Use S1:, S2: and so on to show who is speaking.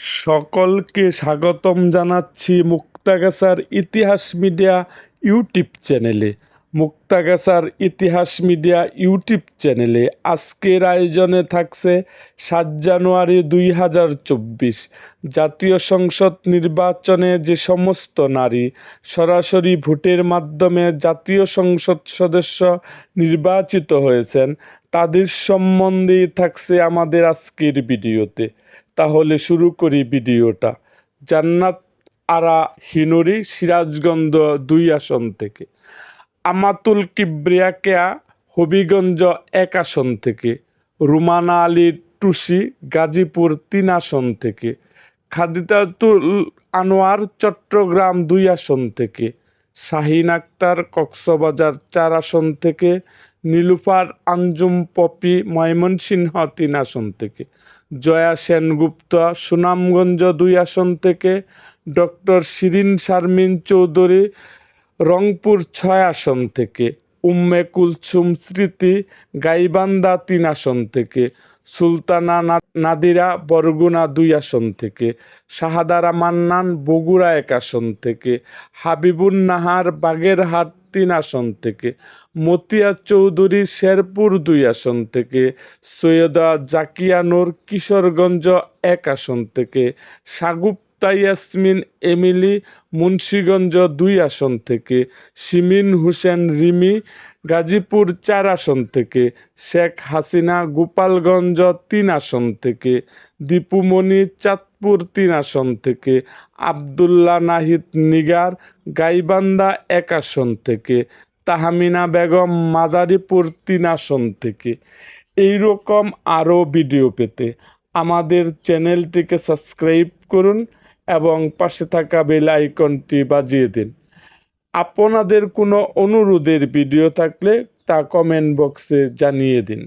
S1: সকলকে স্বাগতম জানাচ্ছি মুক্তাগাছার ইতিহাস মিডিয়া ইউটিউব চ্যানেলে। মুক্তাগাছার ইতিহাস মিডিয়া ইউটিউব চ্যানেলে আজকের আয়োজনে থাকছে সাত জানুয়ারি দুই হাজার চব্বিশ। জাতীয় সংসদ নির্বাচনে যে সমস্ত নারী সরাসরি ভোটের মাধ্যমে জাতীয় সংসদ সদস্য নির্বাচিত হয়েছেন, তাদের সম্বন্ধেই থাকছে আমাদের আজকের ভিডিওতে। তাহলে শুরু করি ভিডিওটা। জান্নাত আরা হিনুরি সিরাজগঞ্জ দুই আসন থেকে। আমাতুল কিবরিয়াকেয়া হবিগঞ্জ এক আসন থেকে, রুমানা আলী টুসি গাজীপুর তিন আসন থেকে খাদিতাতুল আনোয়ার চট্টগ্রাম দুই আসন থেকে, শাহিন আক্তার কক্সবাজার চার আসন থেকে, নীলুফার আঞ্জুম পপি ময়মনসিংহ তিন আসন থেকে, জয়া সেনগুপ্ত সুনামগঞ্জ দুই আসন থেকে, ডক্টর শিরিন শারমিন চৌধুরী রংপুর ছয় আসন থেকে, উম্মে কুলসুম স্মৃতি গাইবান্দা তিন আসন থেকে, সুলতানা নাদিরা বরগুনা দুই আসন থেকে, শাহাদারা মান্নান বগুড়া এক আসন থেকে, হাবিবুন নাহার বাগেরহাট তিন আসন থেকে, মতিয়া চৌধুরী শেরপুর দুই আসন থেকে, সৈয়দা জাকিয়া নূর কিশোরগঞ্জ এক আসন থেকে সাগুপ্তা ইয়াসমিন, এমিলি, মুন্সীগঞ্জ দুই আসন থেকে, শিমিন হোসেন, রিমি, গাজীপুর চার আসন থেকে, শেখ হাসিনা গোপালগঞ্জ তিন আসন থেকে দীপুমণি চাঁদপুর তিন আসন থেকে, আবদুল্লাহ নাহিদ নিগার গাইবান্দা এক আসন থেকে, তাহামিনা বেগম মাদারীপুর তিন আসন থেকে। এই রকম আরও ভিডিও পেতে আমাদের চ্যানেলটিকে সাবস্ক্রাইব করুন। এবং পাশে থাকা বেল আইকনটি বাজিয়ে দিন। আপনাদের কোনো অনুরোধের ভিডিও থাকলে তা কমেন্ট বক্সে জানিয়ে দিন।